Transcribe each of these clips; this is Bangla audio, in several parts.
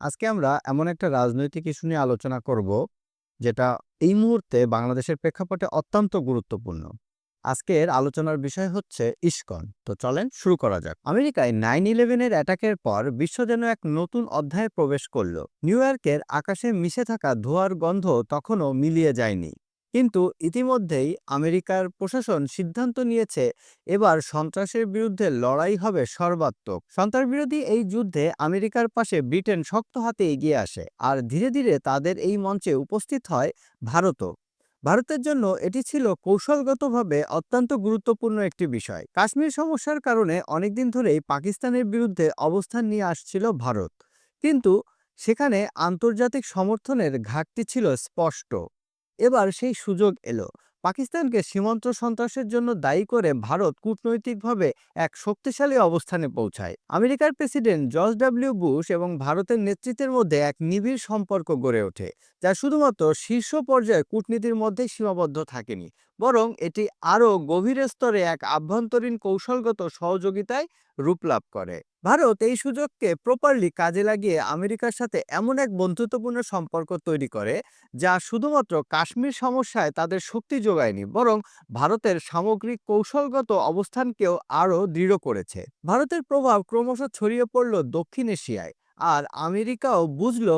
আজকে আমরা এমন একটা রাজনৈতিক ইস্যু নিয়ে আলোচনা করব, যেটা এই মুহূর্তে বাংলাদেশের প্রেক্ষাপটে অত্যন্ত গুরুত্বপূর্ণ। আজকের আলোচনার বিষয় হচ্ছে ইস্কন। তো চলেন শুরু করা যাক। আমেরিকায় নাইন ইলেভেনের অ্যাটাকের পর বিশ্ব যেন এক নতুন অধ্যায়ে প্রবেশ করল। নিউ ইয়র্কের আকাশে মিশে থাকা ধোয়ার গন্ধ তখনও মিলিয়ে যায়নি। কিন্তু ইতিমধ্যেই আমেরিকার প্রশাসন সিদ্ধান্ত নিয়েছে, এবার সন্ত্রাসের বিরুদ্ধে লড়াই হবে সর্বাত্মক। সন্ত্রাসবিরোধী এই যুদ্ধে আমেরিকার পাশে ব্রিটেন শক্ত হাতে এগিয়ে আসে, আর ধীরে ধীরে তাদের এই মঞ্চে উপস্থিত হয় ভারতও। ভারতের জন্য এটি ছিল কৌশলগতভাবে অত্যন্ত গুরুত্বপূর্ণ একটি বিষয়। কাশ্মীর সমস্যার কারণে অনেকদিন ধরেই পাকিস্তানের বিরুদ্ধে অবস্থান নিয়ে আসছিল ভারত। কিন্তু সেখানে আন্তর্জাতিক সমর্থনের ঘাটতি ছিল স্পষ্ট। এবার সেই সুযোগ এলো। পাকিস্তানকে সীমান্ত সন্ত্রাসের জন্য দায়ী করে ভারত কূটনৈতিকভাবে এক শক্তিশালী অবস্থানে পৌঁছায়। আমেরিকার প্রেসিডেন্ট জর্জ ডাব্লিউ বুশ এবং ভারতের নেতৃত্বের মধ্যে এক নিবিড় সম্পর্ক গড়ে ওঠে, যা শুধুমাত্র শীর্ষ পর্যায়ে কূটনীতির মধ্যেই সীমাবদ্ধ থাকেনি, বরং এটি আরও গভীর স্তরে এক আভ্যন্তরীণ কৌশলগত সহযোগিতায় রূপ লাভ করে। ভারত এই সুযোগকে প্রপারলি কাজে লাগিয়ে আমেরিকার সাথে এমন এক বন্ধুত্বপূর্ণ সম্পর্ক তৈরি করে, যা শুধুমাত্র কাশ্মীর সমস্যায় তাদের শক্তি যোগায়নি, বরং ভারতের সামগ্রিক কৌশলগত অবস্থানকেও আরও দৃঢ় করেছে। ভারতের প্রভাব ক্রমশ ছড়িয়ে পড়ল দক্ষিণ এশিয়ায়, আর আমেরিকাও বুঝল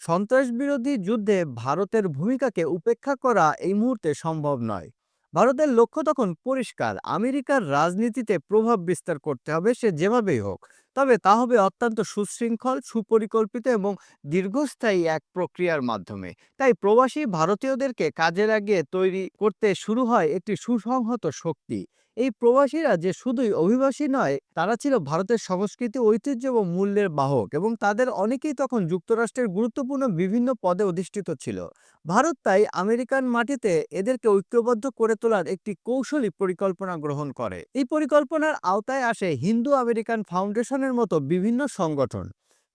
সন্ত্রাসবিরোধী যুদ্ধে ভারতের ভূমিকাকে উপেক্ষা করা এই মুহূর্তে সম্ভব নয়। ভারতের লক্ষ্য তখন পরিষ্কার, আমেরিকার রাজনীতিতে প্রভাব বিস্তার করতে হবে সে যেভাবেই হোক। তবে তা হবে অত্যন্ত সুশৃঙ্খল, সুপরিকল্পিত এবং দীর্ঘস্থায়ী এক প্রক্রিয়ার মাধ্যমে। তাই প্রবাসী ভারতীয়দেরকে কাজে লাগিয়ে তৈরি করতে শুরু হয় একটি সুসংহত শক্তি। এই প্রবাসীরা যে শুধুই অভিবাসী নয়, তারা ছিল ভারতের সংস্কৃতি, ঐতিহ্য এবং মূল্যের বাহক এবং তাদের অনেকেই তখন যুক্তরাষ্ট্রের গুরুত্বপূর্ণ বিভিন্ন পদে অধিষ্ঠিত ছিল। ভারত তাই আমেরিকান মাটিতে এদেরকে ঐক্যবদ্ধ করে তোলার একটি কৌশলী পরিকল্পনা গ্রহণ করে। এই পরিকল্পনার আওতায় আসে হিন্দু আমেরিকান ফাউন্ডেশনের মতো বিভিন্ন সংগঠন।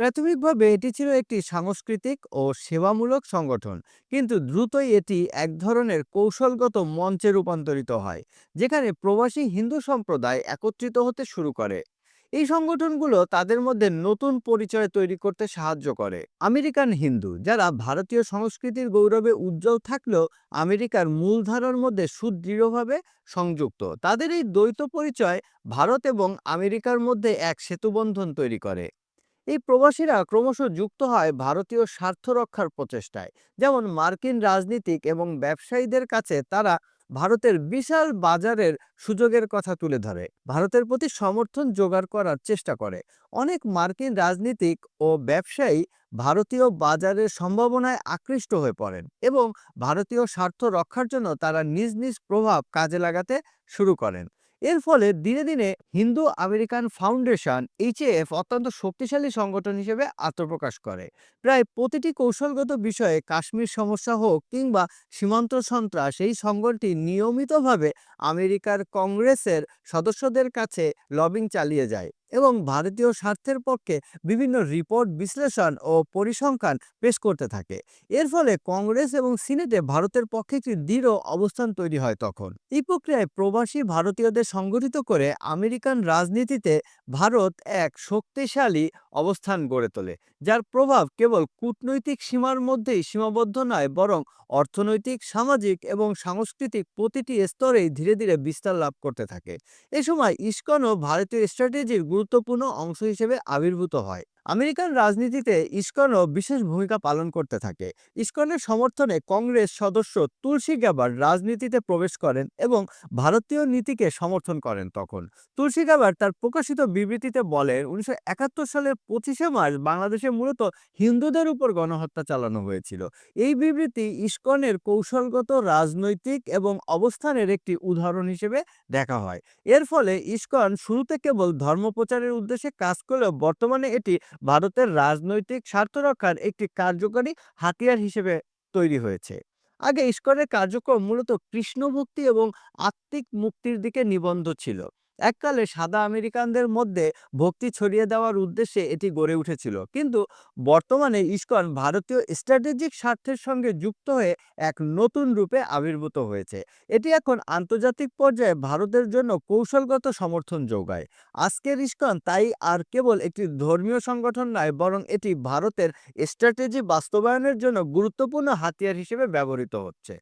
প্রাথমিকভাবে এটি ছিল একটি সাংস্কৃতিক ও সেবামূলক সংগঠন। কিন্তু দ্রুতই এটি এক ধরনের কৌশলগত মঞ্চে রূপান্তরিত হয়, যেখানে প্রবাসী হিন্দু সম্প্রদায় একত্রিত হতে শুরু করে। এই সংগঠনগুলো তাদের মধ্যে নতুন পরিচয় তৈরি করতে সাহায্য করে। আমেরিকান হিন্দু, যারা ভারতীয় সংস্কৃতির গৌরবে উজ্জ্বল থাকলেও আমেরিকার মূলধারার মধ্যে সুদৃঢ়ভাবে সংযুক্ত, তাদের এই দ্বৈত পরিচয় ভারত এবং আমেরিকার মধ্যে এক সেতুবন্ধন তৈরি করে। এই প্রবাসীরা ক্রমশ যুক্ত হয় ভারতীয় স্বার্থ রক্ষার প্রচেষ্টায়। যেমন মার্কিন রাজনীতিক এবং ব্যবসায়ীদের কাছে তারা ভারতের বিশাল বাজারের সুযোগের কথা তুলে ধরে। ভারতের প্রতি সমর্থন জোগাড় করার চেষ্টা করে। অনেক মার্কিন রাজনীতিক ও ব্যবসায়ী ভারতীয় বাজারের সম্ভাবনায় আকৃষ্ট হয়ে পড়েন এবং ভারতীয় স্বার্থ রক্ষার জন্য তারা নিজ নিজ প্রভাব কাজে লাগাতে শুরু করেন। এর ফলে দিনে দিনে হিন্দু আমেরিকান ফাউন্ডেশন এইচএএফ অত্যন্ত শক্তিশালী সংগঠন হিসেবে আত্মপ্রকাশ করে। প্রায় প্রতিটি কৌশলগত বিষয়ে কাশ্মীর সমস্যা হোক কিংবা সীমান্ত সন্ত্রাস, এই সংগঠনটি নিয়মিতভাবে আমেরিকার কংগ্রেসের সদস্যদের কাছে লবিং চালিয়ে যায়। এবং ভারতীয় স্বার্থের পক্ষে বিভিন্ন রিপোর্ট বিশ্লেষণ ও পরিসংখ্যান পেশ করতে থাকে। এর ফলে কংগ্রেস এবং সিনেটে ভারতের পক্ষে একটি দৃঢ় অবস্থান তৈরি হয় তখন। এই প্রক্রিয়ায় প্রবাসী ভারতীয়দের সংগঠিত করে আমেরিকান রাজনীতিতে ভারত এক শক্তিশালী অবস্থান গড়ে তোলে, যার প্রভাব কেবল কূটনৈতিক সীমার মধ্যেই সীমাবদ্ধ নয়, বরং অর্থনৈতিক, সামাজিক এবং সাংস্কৃতিক প্রতিটি স্তরেই ধীরে ধীরে বিস্তার লাভ করতে থাকে। এ সময় ইস্কনও ভারতীয় স্ট্র্যাটেজির গুরুত্বপূর্ণ অংশ হিসেবে আবির্ভূত হয়। আমেরিকান রাজনীতিতে ইস্কনও বিশেষ ভূমিকা পালন করতে থাকে। ইস্কনের সমর্থনে কংগ্রেস সদস্য তুলসী গ্যাবার রাজনীতিতে প্রবেশ করেন এবং ভারতীয় নীতিকে সমর্থন করেন তখন। তুলসী গ্যাবার তার প্রকাশিত বিবৃতিতে বলেন, উনিশশো একাত্তর সালের পঁচিশে মার্চ বাংলাদেশে মূলত হিন্দুদের উপর গণহত্যা চালানো হয়েছিল। এই বিবৃতি ইস্কনের কৌশলগত, রাজনৈতিক এবং অবস্থানের একটি উদাহরণ হিসেবে দেখা হয়। এর ফলে ইস্কন শুরুতে কেবল ধর্মপ্রচারের উদ্দেশ্যে কাজ করলেও বর্তমানে এটি ভারতের রাজনৈতিক স্বার্থ রক্ষার একটি কার্যকরী হাতিয়ার হিসেবে তৈরি হয়েছে। আগে ইস্কনের কার্যক্রম মূলত কৃষ্ণ ভক্তি এবং আত্মিক মুক্তির দিকে নিবন্ধ ছিল। এককালে সাদা আমেরিকানদের মধ্যে ভক্তি ছড়িয়ে দেওয়ার উদ্দেশ্যে এটি গড়ে উঠেছিল। কিন্তু বর্তমানে ইস্কন ভারতীয় স্ট্র্যাটেজিক স্বার্থের সঙ্গে যুক্ত হয়ে এক নতুন রূপে আবির্ভূত হয়েছে। এটি এখন আন্তর্জাতিক পর্যায়ে ভারতের জন্য কৌশলগত সমর্থন যোগায়। আজকের ইস্কন তাই আর কেবল একটি ধর্মীয় সংগঠন নয়, বরং এটি ভারতের স্ট্র্যাটেজি বাস্তবায়নের জন্য গুরুত্বপূর্ণ হাতিয়ার হিসেবে ব্যবহৃত হচ্ছে।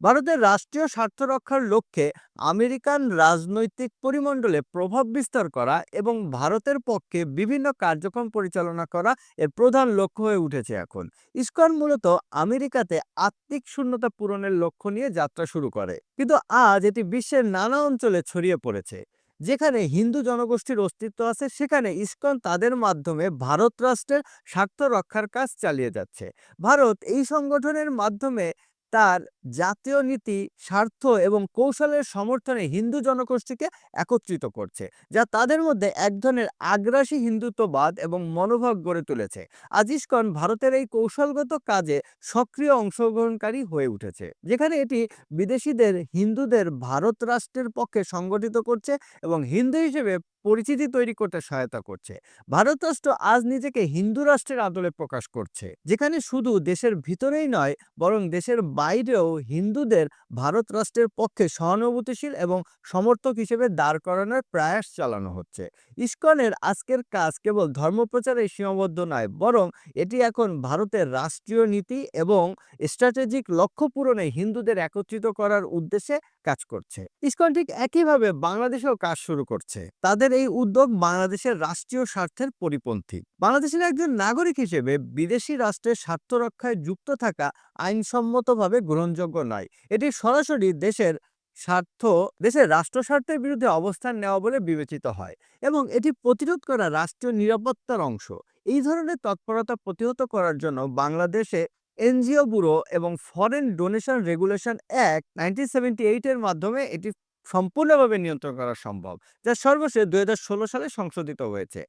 ভারতের রাষ্ট্রীয় স্বার্থ রক্ষার লক্ষ্যে আমেরিকান রাজনৈতিক পরিমণ্ডলে প্রভাব বিস্তার করা এবং ভারতের পক্ষে বিভিন্ন কার্যক্রম পরিচালনা করা এর প্রধান লক্ষ্য হয়ে উঠেছে এখন। ইস্কন মূলত আমেরিকাতে আত্মিক শূন্যতা পূরণের লক্ষ্য নিয়ে যাত্রা শুরু করে। কিন্তু আজ এটি বিশ্বের নানা অঞ্চলে ছড়িয়ে পড়েছে। যেখানে হিন্দু জনগোষ্ঠীর অস্তিত্ব আছে, সেখানে ইসকন তাদের মাধ্যমে ভারত রাষ্ট্রের স্বার্থ রক্ষার কাজ চালিয়ে যাচ্ছে। ভারত এই সংগঠনের মাধ্যমে তার জাতীয় নীতি, স্বার্থ এবং কৌশলের সমর্থনে হিন্দু জনগোষ্ঠীকে একত্রিত করছে, যা তাদের মধ্যে এক ধরনের আগ্রাসী হিন্দুত্ববাদ এবং মনোভাব গড়ে তুলেছে। আজ ইসকন ভারতের এই কৌশলগত কাজে সক্রিয় অংশগ্রহণকারী হয়ে উঠেছে, যেখানে এটি বিদেশিদের, হিন্দুদের ভারত রাষ্ট্রের পক্ষে সংগঠিত করছে এবং হিন্দু হিসেবে পরিচিতি তৈরি করতে সহায়তা করছে। ভারত রাষ্ট্র আজ নিজেকে হিন্দু রাষ্ট্রের আদলে প্রকাশ করছে, যেখানে শুধু দেশের ভিতরেই নয়, বরং দেশের বাইরেও হিন্দুদের ভারত রাষ্ট্রের পক্ষে সহানুভূতিশীল এবং সমর্থক হিসেবে দাঁড় করানোর প্রয়াস চালানো হচ্ছে। ইস্কনের আজকের কাজ কেবল ধর্মপ্রচারে সীমাবদ্ধ নয়, বরং এটি এখন ভারতের রাষ্ট্রীয় নীতি এবং স্ট্র্যাটেজিক লক্ষ্য পূরণে হিন্দুদের একত্রিত করার উদ্দেশ্যে কাজ করছে। ইস্কন ঠিক একইভাবে বাংলাদেশেও কাজ শুরু করছে। তাদের এই উদ্যোগ বাংলাদেশের রাষ্ট্রীয় স্বার্থের পরিপন্থী। বাংলাদেশের একজন নাগরিক হিসেবে বিদেশি রাষ্ট্রের স্বার্থ রক্ষায় যুক্ত থাকা আইনসম্মতভাবে গ্রহণযোগ্য নয়। এটি সরাসরি দেশের স্বার্থ, দেশের রাষ্ট্র স্বার্থের বিরুদ্ধে অবস্থান নেওয়া বলে বিবেচিত হয় এবং এটি প্রতিরোধ করা রাষ্ট্রীয় নিরাপত্তার অংশ। এই ধরনের তৎপরতা প্রতিহত করার জন্য বাংলাদেশে এনজিও ব্যুরো এবং foreign donation regulation act nineteen seventy এইটের মাধ্যমে এটি সম্পূর্ণভাবে নিয়ন্ত্রণ করা সম্ভব, যা সর্বশেষ দুই হাজার ষোলো সালে সংশোধিত হয়েছে।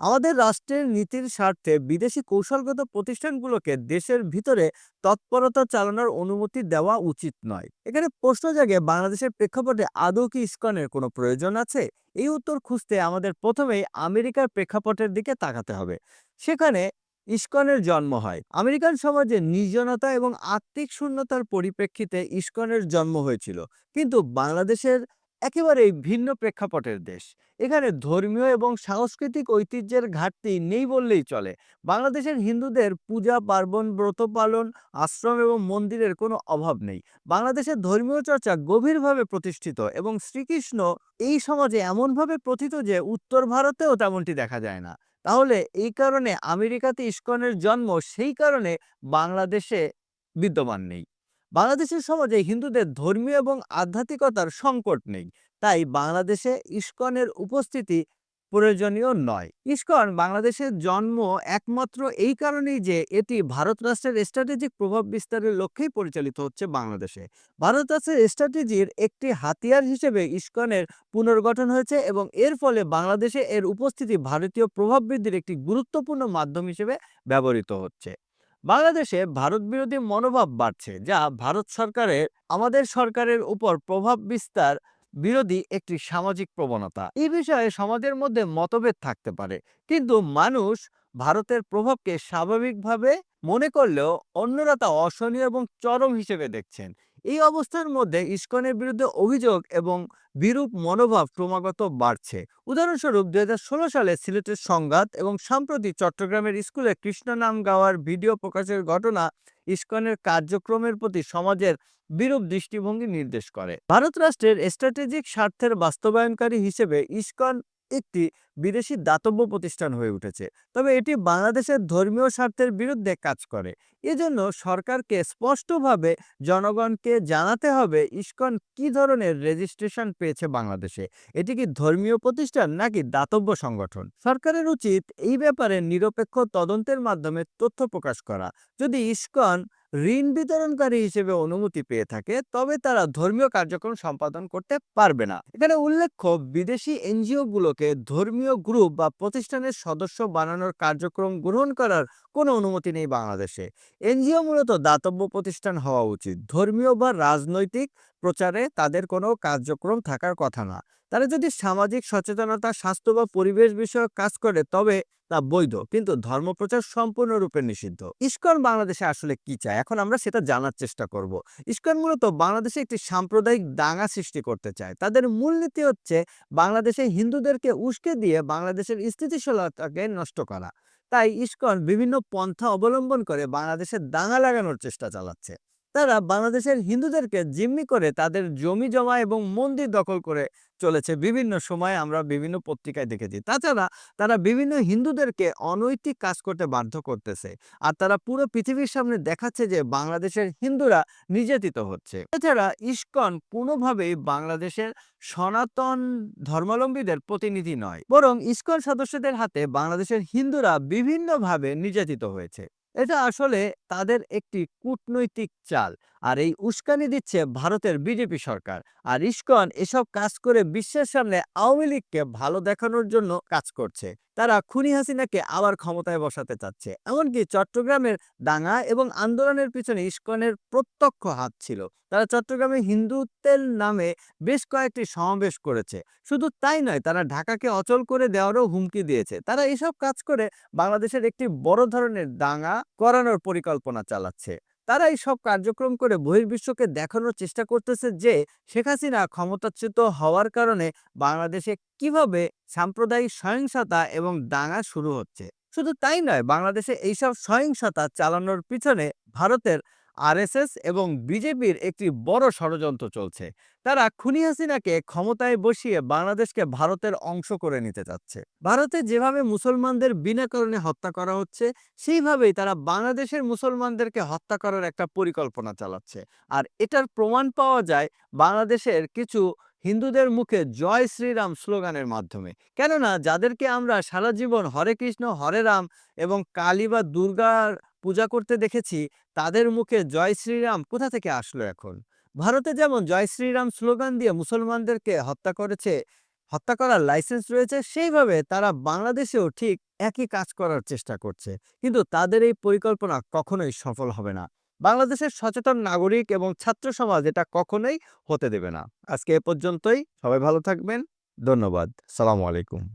আমাদের রাষ্ট্রের নীতির স্বার্থে বিদেশি কৌশলগত প্রতিষ্ঠানগুলোকে দেশের ভিতরে তৎপরতা চালানোর অনুমতি দেওয়া উচিত নয়। এখানে প্রশ্ন জাগে, বাংলাদেশের প্রেক্ষাপটে আদৌ কি ইস্কনের কোনো প্রয়োজন আছে? এই উত্তর খুঁজতে আমাদের প্রথমেই আমেরিকার প্রেক্ষাপটের দিকে তাকাতে হবে। সেখানে ইস্কনের জন্ম হয়। আমেরিকান সমাজে নির্জনতা এবং আত্মিক শূন্যতার পরিপ্রেক্ষিতে ইস্কনের জন্ম হয়েছিল। কিন্তু বাংলাদেশের একেবারেই ভিন্ন প্রেক্ষাপটের দেশ। এখানে ধর্মীয় এবং সাংস্কৃতিক ঐতিহ্যের ঘাটতি নেই বললেই চলে। বাংলাদেশের হিন্দুদের পূজা, পার্বণ, ব্রত পালন, আশ্রম এবং মন্দিরের কোনো অভাব নেই। বাংলাদেশের ধর্মীয় চর্চা গভীরভাবে প্রতিষ্ঠিত এবং শ্রীকৃষ্ণ এই সমাজে এমনভাবে প্রথিত যে উত্তর ভারতেও তেমনটি দেখা যায় না। তাহলে এই কারণে আমেরিকাতে ইস্কনের জন্ম সেই কারণে বাংলাদেশে বিদ্যমান নেই। বাংলাদেশের সমাজে হিন্দুদের ধর্মীয় এবং আধ্যাত্মিকতার সংকট নেই। তাই বাংলাদেশে ইস্কনের উপস্থিতি প্রয়োজনীয় নয়। ইস্কন বাংলাদেশের জন্ম একমাত্র এই কারণেই যে এটি ভারত রাষ্ট্রের স্ট্র্যাটেজিক প্রভাব বিস্তারের লক্ষ্যেই পরিচালিত হচ্ছে বাংলাদেশে। ভারত রাষ্ট্রের স্ট্র্যাটেজির একটি হাতিয়ার হিসেবে ইস্কনের পুনর্গঠন হয়েছে এবং এর ফলে বাংলাদেশে এর উপস্থিতি ভারতীয় প্রভাব বৃদ্ধির একটি গুরুত্বপূর্ণ মাধ্যম হিসেবে ব্যবহৃত হচ্ছে। বাংলাদেশে ভারত বিরোধী মনোভাব বাড়ছে, যা ভারত সরকারের, আমাদের সরকারের উপর প্রভাব বিস্তার বিরোধী একটি সামাজিক প্রবণতা। এই বিষয়ে সমাজের মধ্যে মতভেদ থাকতে পারে, কিন্তু মানুষ ভারতের প্রভাবকে স্বাভাবিকভাবে মনে করলেও অন্যরা তা অসহনীয় এবং চরম হিসেবে দেখছেন। এই অবস্থার মধ্যে ইস্কনের বিরুদ্ধে অভিযোগ এবং বিরূপ মনোভাব ক্রমাগত বাড়ছে। উদাহরণস্বরূপ, দুই সালে সিলেটের সংঘাত এবং সাম্প্রতি চট্টগ্রামের স্কুলে কৃষ্ণ নাম গাওয়ার ভিডিও প্রকাশের ঘটনা ইস্কনের কার্যক্রমের প্রতি সমাজের বিরূপ দৃষ্টিভঙ্গি নির্দেশ করে। ভারত রাষ্ট্রের স্ট্র্যাটেজিক স্বার্থের বাস্তবায়নকারী হিসেবে ইস্কন একটি বিদেশি দাতব্য প্রতিষ্ঠান হয়ে উঠেছে। তবে এটি বাংলাদেশের ধর্মীয় স্বার্থের বিরুদ্ধে কাজ করে। এজন্য সরকারকে স্পষ্টভাবে জনগণকে জানাতে হবে, ইস্কন কি ধরনের রেজিস্ট্রেশন পেয়েছে বাংলাদেশে? এটি কি ধর্মীয় প্রতিষ্ঠান নাকি দাতব্য সংগঠন? সরকারের উচিত এই ব্যাপারে নিরপেক্ষ তদন্তের মাধ্যমে তথ্য প্রকাশ করা। যদি ইস্কন ঋণ বিতরণকারী হিসেবে অনুমতি পেয়ে থাকে, তবে তারা ধর্মীয় কার্যক্রম সম্পাদন করতে পারবে না। এখানে উল্লেখ্য, বিদেশি এনজিও গুলোকে ধর্মীয় গ্রুপ বা প্রতিষ্ঠানের সদস্য বানানোর কার্যক্রম গ্রহণ করার কোনো অনুমতি নেই বাংলাদেশে। এনজিও মূলত দাতব্য প্রতিষ্ঠান হওয়া উচিত। ধর্মীয় বা রাজনৈতিক প্রচারে তাদের কোনো কার্যক্রম থাকার কথা না। তারা যদি সামাজিক সচেতনতা, স্বাস্থ্য বা পরিবেশ বিষয়ক কাজ করে, তবে তা বৈধ। কিন্তু ধর্মপ্রচার সম্পূর্ণরূপে নিষিদ্ধ। ইস্কন বাংলাদেশে আসলে কি চায়? এখন আমরা সেটা জানার চেষ্টা করব। ইস্কন মূলত বাংলাদেশে একটি সাম্প্রদায়িক দাঙ্গা সৃষ্টি করতে চায়। তাদের মূলনীতি হচ্ছে বাংলাদেশে হিন্দুদেরকে উস্কে দিয়ে বাংলাদেশের স্থিতিশীলতাকে নষ্ট করা। তাই ইস্কন বিভিন্ন পন্থা অবলম্বন করে বাংলাদেশে দাঙ্গা লাগানোর চেষ্টা চালাচ্ছে। তারা বাংলাদেশের হিন্দুদেরকে জিম্মি করে তাদের জমি, জমা এবং মন্দির দখল করে চলেছে। বিভিন্ন সময়ে আমরা বিভিন্ন পত্রিকায় দেখেছি। তাছাড়া তারা বিভিন্ন হিন্দুদেরকে অনৈতিক কাজ করতে বাধ্য করতেছে। আর তারা পুরো পৃথিবীর সামনে দেখাচ্ছে যে বাংলাদেশের হিন্দুরা নির্যাতিত হচ্ছে। এছাড়া ইস্কন কোনোভাবেই বাংলাদেশের সনাতন ধর্মাবলম্বীদের প্রতিনিধি নয়। বরং ইস্কন সদস্যদের হাতে বাংলাদেশের হিন্দুরা বিভিন্নভাবে নির্যাতিত হয়েছে। এটা আসলে তাদের একটি কূটনৈতিক চাল। আর এই উস্কানি দিচ্ছে ভারতের বিজেপি সরকার। আর ইস্কন এসব কাজ করে বিশ্বের সামনে আওয়ামী লীগকে ভালো দেখানোর জন্য কাজ করছে। তারা খুনি হাসিনাকে আবার ক্ষমতায় বসাতে চাচ্ছে। এমনকি চট্টগ্রামের দাঙ্গা এবং আন্দোলনের পিছনে ইস্কনের প্রত্যক্ষ হাত ছিল। তারা চট্টগ্রামে হিন্দুত্বের নামে বেশ কয়েকটি সমাবেশ করেছে। শুধু তাই নয়, তারা ঢাকাকে অচল করে দেওয়ারও হুমকি দিয়েছে। তারা এসব কাজ করে বাংলাদেশের একটি বড় ধরনের দাঙ্গা করানোর পরিকল্পনা চালাচ্ছে। তারা এই সব কার্যক্রম করে বহির্বিশ্বকে দেখানোর চেষ্টা করতেছে যে শেখ হাসিনা ক্ষমতাচ্যুত হওয়ার কারণে বাংলাদেশে কীভাবে সাম্প্রদায়িক সহিংসতা এবং দাঙ্গা শুরু হচ্ছে। শুধু তাই নয়, বাংলাদেশে এইসব সহিংসতা চালানোর পিছনে ভারতের আরএসএস এবং বিজেপির একটি বড় ষড়যন্ত্র চলছে। তারা খুনি হাসিনাকে ক্ষমতায় বসিয়ে বাংলাদেশকে ভারতের অংশ করে নিতে চাচ্ছে। ভারতে যেভাবে মুসলমানদের বিনা কারণে হত্যা করা হচ্ছে, সেইভাবেই তারা বাংলাদেশের মুসলমানদেরকে হত্যা করার একটা পরিকল্পনা চালাচ্ছে। আর এটার প্রমাণ পাওয়া যায় বাংলাদেশের কিছু হিন্দুদের মুখে জয় শ্রীরাম স্লোগানের মাধ্যমে। কেননা, যাদেরকে আমরা সারা জীবন হরে কৃষ্ণ, হরে রাম এবং কালী বা দুর্গার পূজা করতে দেখেছি, তাদের মুখে জয় শ্রীরাম কোথা থেকে আসলো এখন? ভারতে যেমন জয় শ্রীরাম স্লোগান দিয়ে মুসলমানদেরকে হত্যা করেছে, হত্যা করার লাইসেন্স রয়েছে, সেইভাবে তারা বাংলাদেশেও ঠিক একই কাজ করার চেষ্টা করছে। কিন্তু তাদের এই পরিকল্পনা কখনোই সফল হবে না। বাংলাদেশের সচেতন নাগরিক এবং ছাত্র সমাজ এটা কখনোই হতে দেবে না। আজকে এ পর্যন্তই। সবাই ভালো থাকবেন। ধন্যবাদ। সালামু আলাইকুম।